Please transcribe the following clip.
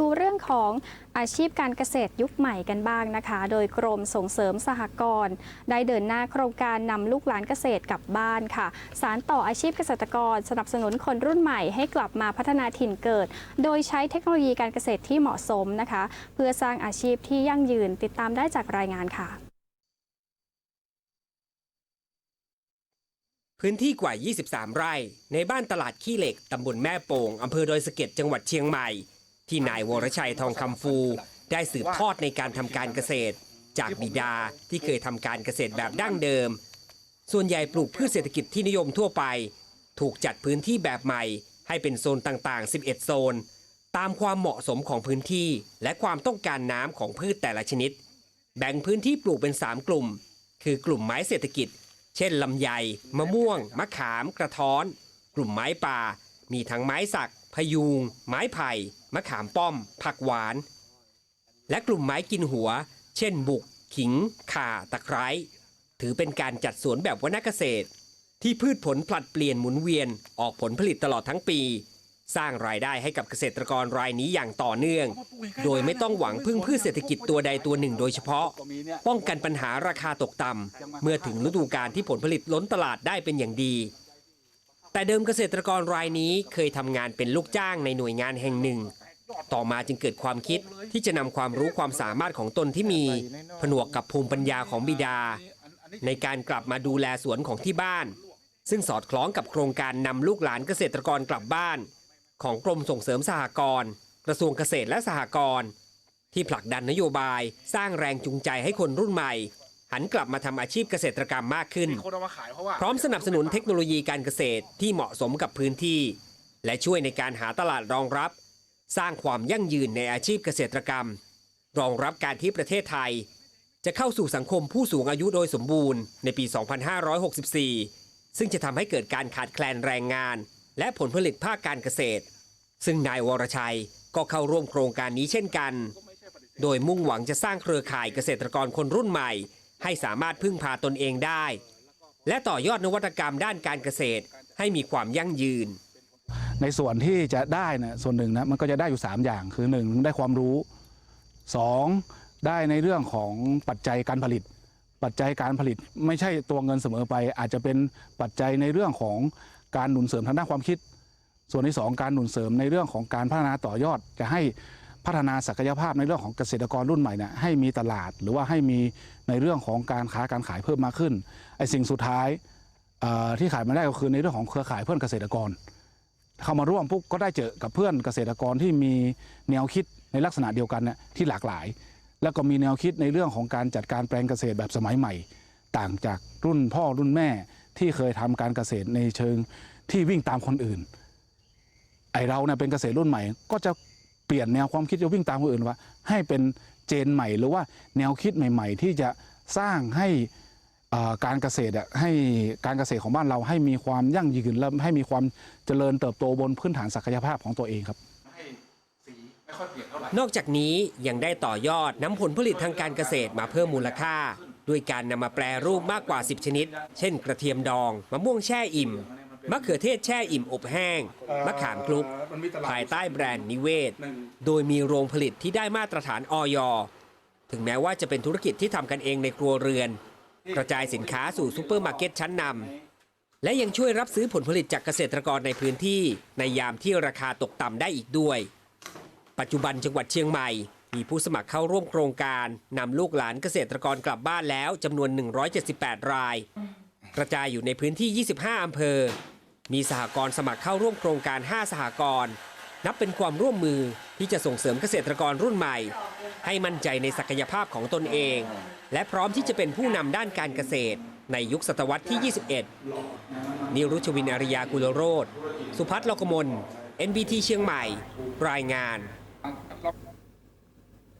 ดูเรื่องของอาชีพการเกษตรยุคใหม่กันบ้างนะคะ โดยกรมส่งเสริมสหกรณ์ได้เดินหน้าโครงการนำลูกหลานเกษตรกลับบ้านค่ะ สารต่ออาชีพเกษตรกร สนับสนุนคนรุ่นใหม่ให้กลับมาพัฒนาถิ่นเกิด โดยใช้เทคโนโลยีการเกษตรที่เหมาะสมนะคะ เพื่อสร้างอาชีพที่ยั่งยืนติดตามได้จากรายงานค่ะ พื้นที่กว่า 23 ไร่ ในบ้านตลาดขี้เหล็กตำบลแม่โป่งอำเภอดอยสะเก็ดจังหวัดเชียงใหม่ ที่นายวรชัยทองคำฟู ได้สืบทอดในการทำการเกษตร จากบิดาที่เคยทำการเกษตรแบบดั้งเดิม ส่วนใหญ่ปลูกพืชเศรษฐกิจที่นิยมทั่วไป ถูกจัดพื้นที่แบบใหม่ ให้เป็นโซนต่างๆ 11 โซน ตามความเหมาะสมของพื้นที่ และความต้องการน้ำของพืชแต่ละชนิด แบ่งพื้นที่ปลูกเป็น 3 กลุ่ม คือกลุ่มไม้เศรษฐกิจ เช่นลำไย มะม่วง มะขาม กระท้อน กลุ่มไม้ป่า มีทั้งไม้สัก พยูง ไม้ไผ่ มะขามป้อม ผักหวาน และกลุ่มไม้กินหัว เช่น บุก ขิง ข่า ตะไคร้ ถือเป็นการจัดสวนแบบวนเกษตร ที่พืชผลผลัดเปลี่ยนหมุนเวียนออกผลผลิตตลอดทั้งปี สร้างรายได้ให้กับเกษตรกรรายนี้อย่างต่อเนื่อง โดยไม่ต้องหวังพึ่งพืชเศรษฐกิจตัวใดตัวหนึ่งโดยเฉพาะ ป้องกันปัญหาราคาตกต่ำเมื่อถึงฤดูกาลที่ผลผลิตล้นตลาดได้เป็นอย่างดี แต่เดิมเกษตรกรรายนี้เคยทำงานเป็นลูกจ้างในหน่วยงานแห่งหนึ่ง ต่อมาจึงเกิดความคิดที่จะนำความรู้ความสามารถของตนที่มี ผนวกกับภูมิปัญญาของบิดา ในการกลับมาดูแลสวนของที่บ้าน ซึ่งสอดคล้องกับโครงการนำลูกหลานเกษตรกรกลับบ้าน ของกรมส่งเสริมสหกรณ์กระทรวงเกษตรและสหกรณ์ที่ผลักดันนโยบายสร้างแรงจูงใจให้คนรุ่นใหม่ หันกลับมาทำอาชีพเกษตรกรรมมากขึ้นคนเอามาขายเพราะว่าพร้อมสนับสนุนเทคโนโลยีการเกษตรที่เหมาะสมกับพื้นที่ และช่วยในการหาตลาดรองรับ สร้างความยั่งยืนในอาชีพเกษตรกรรม รองรับการที่ประเทศไทย จะเข้าสู่สังคมผู้สูงอายุโดยสมบูรณ์ในปี 2564 ซึ่งจะทำให้เกิดการขาดแคลนแรงงาน และผลผลิตภาคการเกษตร ซึ่งนายวรชัยก็เข้าร่วมโครงการนี้เช่นกัน โดยมุ่งหวังจะสร้างเครือข่ายเกษตรกรคนรุ่นใหม่ ให้สามารถพึ่งพาตนเองได้ และต่อยอดนวัตกรรมด้านการเกษตรให้มีความยั่งยืน ในส่วนที่จะได้นะส่วนหนึ่งนะมันก็จะได้อยู่ 3 อย่างคือ 1 ได้ความรู้ 2 ได้ในเรื่องของปัจจัยการผลิต ปัจจัยการผลิตไม่ใช่ตัวเงินเสมอไป อาจจะเป็นปัจจัยในเรื่องของการหนุนเสริมทางด้านความคิด ส่วนที่ 2 การหนุนเสริมในเรื่องของการพัฒนาต่อยอดจะให้ พัฒนาศักยภาพในเรื่องของเกษตรกรรุ่นใหม่เนี่ยให้มีตลาดหรือว่าให้มีในเรื่องของการค้าการขายเพิ่มมากขึ้นไอ้สิ่งสุดท้ายที่ขายมาได้ก็คือในเรื่องของเครือข่ายเพื่อนเกษตรกร เข้ามาร่วมปุ๊บก็ได้เจอกับเพื่อนเกษตรกรที่มีแนวคิดในลักษณะเดียวกันเนี่ยที่หลากหลาย แล้วก็มีแนวคิดในเรื่องของการจัดการแปลงเกษตรแบบสมัยใหม่ ต่างจากรุ่นพ่อรุ่นแม่ที่เคยทำการเกษตรในเชิงที่วิ่งตามคนอื่นไอเราเนี่ยเป็นเกษตรรุ่นใหม่ ก็จะ ปลี่ยนแนวความคิดจะวิ่งตามคนอื่นว่า ให้เป็นเจนใหม่หรือว่าแนวคิดใหม่ ๆ ที่จะสร้างให้การเกษตรอะให้การเกษตรของบ้านเราให้มีความยั่งยืนและให้มีความเจริญเติบโตบนพื้นฐานศักยภาพของตัวเองครับนอกจากนี้ยังได้ต่อยอดนำผลผลิตทางการเกษตรมาเพิ่มมูลค่า ด้วยการนำมาแปรรูปมากกว่า 10 ชนิด เช่น กระเทียมดอง มะม่วงแช่อิ่ม มะเขือเทศแช่อิ่มอบแห้ง มะขามคลุกมันมีตลาดภายใต้แบรนด์นิเวศหนึ่งโดยมีโรงผลิตที่ได้มาตรฐานออยถึงแม้ว่าจะเป็นธุรกิจที่ทำกันเองในครัวเรือน กระจายสินค้าสู่ซูเปอร์มาร์เก็ตชั้นนำและยังช่วยรับซื้อผลผลิตจากเกษตรกรในพื้นที่ ในยามที่ราคาตกต่ำได้อีกด้วย ปัจจุบันจังหวัดเชียงใหม่ มีผู้สมัครเข้าร่วมโครงการนำลูกหลานเกษตรกรกลับบ้านแล้วจำนวน 178 รายกระจายอยู่ในพื้นที่ 25 อำเภอ มีสหกรณ์สมัครเข้าร่วมโครงการ 5 สหกรณ์นับเป็นความร่วมมือที่จะส่งเสริมเกษตรกรรุ่นใหม่ ให้มั่นใจในศักยภาพของตนเอง และพร้อมที่จะเป็นผู้นำด้านการเกษตร ในยุคศตวรรษที่ 21 นิรุชวินอาริยากุลโรธสุพัฒน์ลกมล NBT เชียงใหม่ รายงาน